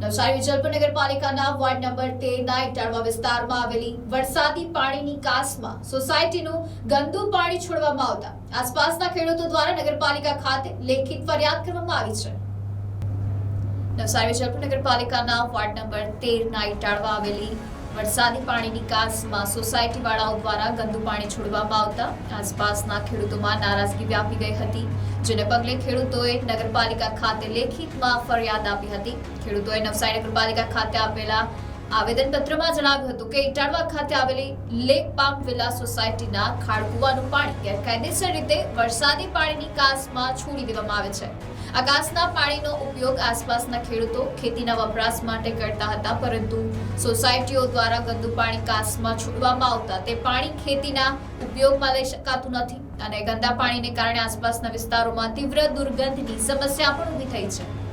નવસારી વિજલપુર નગરપાલિકાના ward number તેરના Italva વિસ્તારમાં આવેલી વરસાદી પાણીની કાસમાં સોસાયટીનું ગંદુ પાણી છોડવામાં આવતા આસપાસના ખેડૂતો દ્વારા નગરપાલિકા ખાતે લેખિત ફરિયાદ કરવામાં આવી છે. નવસારી વિજલપુર નગરપાલિકાના વોર્ડ નંબર તેરના ઇટાળવા આવેલી વરસાદી પાણીની નિકાસમાં સોસાયટી વાળાઓ દ્વારા ગંદુ પાણી છોડવામાં આવતા. આસપાસના ખેડૂતોમાં નારાજગી વ્યાપી ગઈ હતી, જેને પગલે ખેડૂતોએ નગરપાલિકા ખાતે લેખિતમાં ફરિયાદ આપી હતી. ખેડૂતોએ નવસારી નગરપાલિકા ખાતે આપેલા આવેદનપત્રમાં જણાવ્યું હતું કે ઇટાળવા ખાતે આવેલી લેક પામ વિલા સોસાયટીના ખાડકુવાનું પાણી ગેરકાયદેસર રીતે વરસાદી પાણીની કાસમાં છોડી દેવામાં આવે છે. આ કાસના પાણીનો ઉપયોગ આસપાસના ખેડૂતો ખેતીના વપરાશ માટે કરતા હતા, પરંતુ સોસાયટીઓ દ્વારા ગંદુ પાણી કાસમાં છોડવામાં આવતા તે પાણી ખેતીના ઉપયોગમાં લઈ શકાતું નથી અને ગંદા પાણીને કારણે આસપાસના વિસ્તારોમાં તીવ્ર દુર્ગંધની સમસ્યા પણ ઊભી થઈ છે.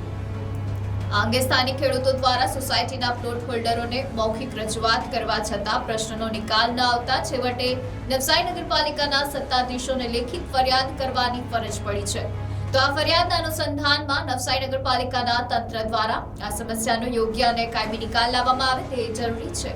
આ અંગે સ્થાનિક ખેડૂતો દ્વારા સોસાયટીના પ્લોટ હોલ્ડરોને મૌખિક રજૂઆત કરવા છતાં પ્રશ્નનો નિકાલ ન આવતા છેવટે નવસારી નગરપાલિકાના સત્તાધીશોને લેખિત ફરિયાદ કરવાની ફરજ પડી છે. તો આ ફરિયાદના અનુસંધાનમાં નવસારી નગરપાલિકાના તંત્ર દ્વારા આ સમસ્યાનો યોગ્ય અને કાયમી નિકાલ લાવવામાં આવે તે જરૂરી છે.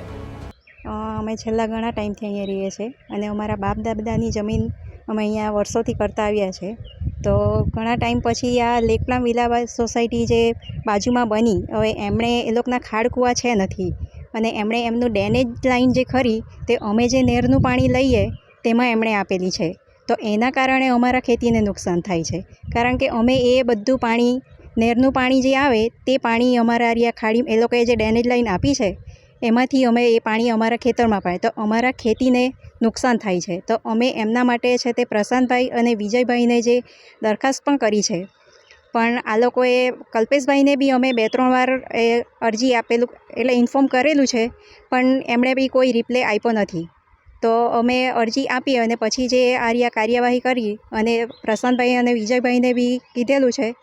અમે છેલ્લા ઘણા ટાઈમથી અહીંયા રહીએ છીએ અને અમારા બાપ દાદાની જમીન અમે અહીંયા વર્ષોથી કરતા આવ્યા છે. તો ઘણા ટાઈમ પછી આ લેકપ્લામ વિલાવા સોસાયટી જે બાજુમાં બની, હવે એમણે એ લોકોના ખાડકુવા છે નથી. અને એમણે એમનું ડેનેજ લાઈન જે ખરી, તે અમે જે નહેરનું પાણી લઈએ, તેમાં એમણે આપેલી છે. તો એના કારણે અમારા ખેતીને નુકસાન થાય છે. કારણ કે અમે એ બધું પાણી નહેરનું પાણી જે આવે, તે પાણી અમારા આરિયા ખાડી, એ લોકોએ જે ડેનેજ લાઈન આપી છે એમાંથી અમે એ પાણી અમારા ખેતરમાં પાય. તો અમારા ખેતીને નુકસાન થાય છે. તો અમે એમના માટે છે તે પ્રશાંતભાઈ અને વિજયભાઈને જે દરખાસ્ત પણ કરી છે. પણ આ લોકોએ કલ્પેશભાઈને બી અમે બે ત્રણ વાર એ અરજી આપેલું, એટલે ઇન્ફોર્મ કરેલું છે, પણ એમણે બી કોઈ રિપ્લે આપ્યો નથી. તો અમે અરજી આપી અને પછી જે આર્યા કાર્યવાહી કરી અને પ્રશાંતભાઈ અને વિજયભાઈને બી કીધેલું છે.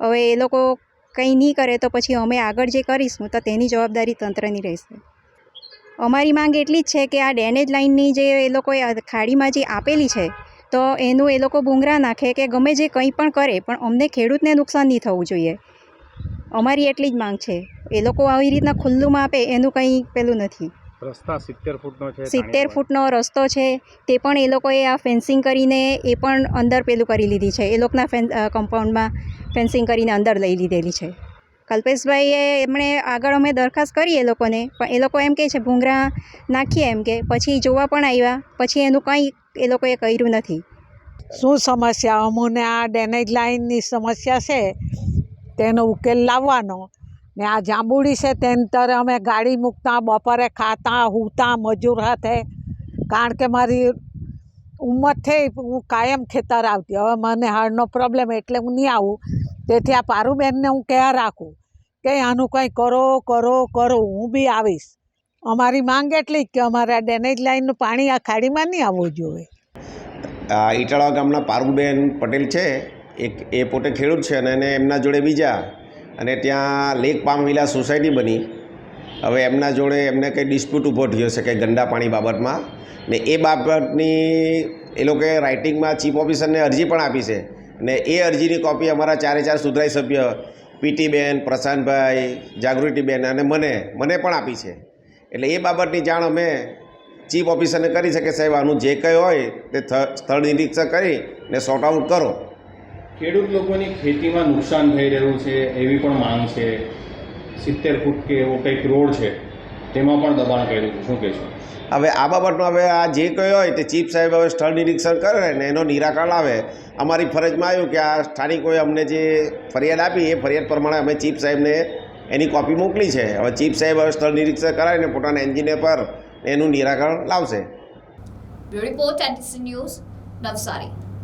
હવે એ લોકો કંઈ નહીં કરે તો પછી અમે આગળ જે કરીશું તો તેની જવાબદારી તંત્રની રહેશે. અમારી માંગ એટલી જ છે કે આ ડેનેજ લાઇનની જે એ લોકોએ ખાડીમાં જે આપેલી છે, તો એનું એ લોકો બુંગરા નાખે કે ગમે જે કંઈ પણ કરે, પણ અમને ખેડૂતને નુકસાન નહીં થવું જોઈએ. અમારી એટલી જ માંગ છે. એ લોકો આવી રીતના ખુલ્લુંમાં આપે એનું કંઈ પેલું નથી. રસ્તા સિત્તેર ફૂટનો છે સિત્તેર ફૂટનો રસ્તો છે તે પણ એ લોકોએ આ ફેન્સિંગ કરીને એ પણ અંદર પેલું કરી લીધી છે. એ લોકોના ફેન કમ્પાઉન્ડમાં ફેન્સિંગ કરીને અંદર લઈ લીધેલી છે. કલ્પેશભાઈએ એમણે આગળ અમે દરખાસ્ત કરી એ લોકોને પણ એ લોકો એમ કહે છે ભૂંગરા નાખીએ એમ કે પછી જોવા પણ આવ્યા પછી એનું કંઈ એ લોકોએ કર્યું નથી. શું સમસ્યા? અમોને આ ડેનેજ લાઇનની સમસ્યા છે? તેનો ઉકેલ લાવવાનો. ને આ જાંબુડી છે તેને તરે અમે ગાડી મૂકતા, બપોરે ખાતા, હુતા, મજૂર હાથે કારણ કે મારી ઉંમર થઈ, હું કાયમ ખેતર આવતી. હવે મને હાડનો પ્રોબ્લેમ એટલે હું નહીં આવું. તેથી આ પારુબેનને હું કહેવા રાખું કે આનું કંઈ કરો કરો કરો, હું બી આવીશ. અમારી માંગ એટલી જ કે અમારે ડેનેજ લાઇનનું પાણી આ ખાડીમાં નહીં આવવું જોઈએ. આ ઈટાળા ગામના પારુબેન પટેલ છે. એક એ પોતે ખેડૂત છે અને એમના જોડે બીજા અને ત્યાં લેક પામ વિલા સોસાયટી બની. હવે એમના જોડે એમને કંઈ ડિસ્પ્યુટ ઊભો થયો છે કે ગંદા પાણી બાબતમાં. ને એ બાબતની એ લોકોએ રાઇટિંગમાં ચીફ ઓફિસરને અરજી પણ આપી છે. અને એ અરજીની કોપી અમારા ચારે ચાર સુધરાઈ સભ્ય પીટીબેન, પ્રશાંતભાઈ, જાગૃતિબેન અને મને મને પણ આપી છે. એટલે એ બાબતની જાણ અમે ચીફ ઓફિસરને કરી શકે સાહેબ આનું જે કંઈ હોય તે સ્થળ નિરીક્ષણ કરી ને સોર્ટ આઉટ કરો. ખેડૂત લોકોની ખેતીમાં નુકસાન થઈ રહ્યું છે એવી પણ માંગ છે. સિત્તેર ફૂટ કે એવો કંઈક રોડ છે તેમાં પણ દબાણ કર્યું છે. શું કહેશો હવે આ બાબતનો હવે આ જે કંઈ હોય તે ચીફ સાહેબ હવે સ્થળ નિરીક્ષણ કરે ને એનો નિરાકરણ આવે. અમારી ફરજમાં આવ્યું કે આ સ્થાનિકોએ અમને જે ફરિયાદ આપી એ ફરિયાદ પ્રમાણે અમે ચીફ સાહેબને એની કોપી મોકલી છે. હવે ચીફ સાહેબ હવે સ્થળ નિરીક્ષણ કરાવીને પોતાના એન્જિનિયર પર એનું નિરાકરણ લાવશે. Report news Navsari.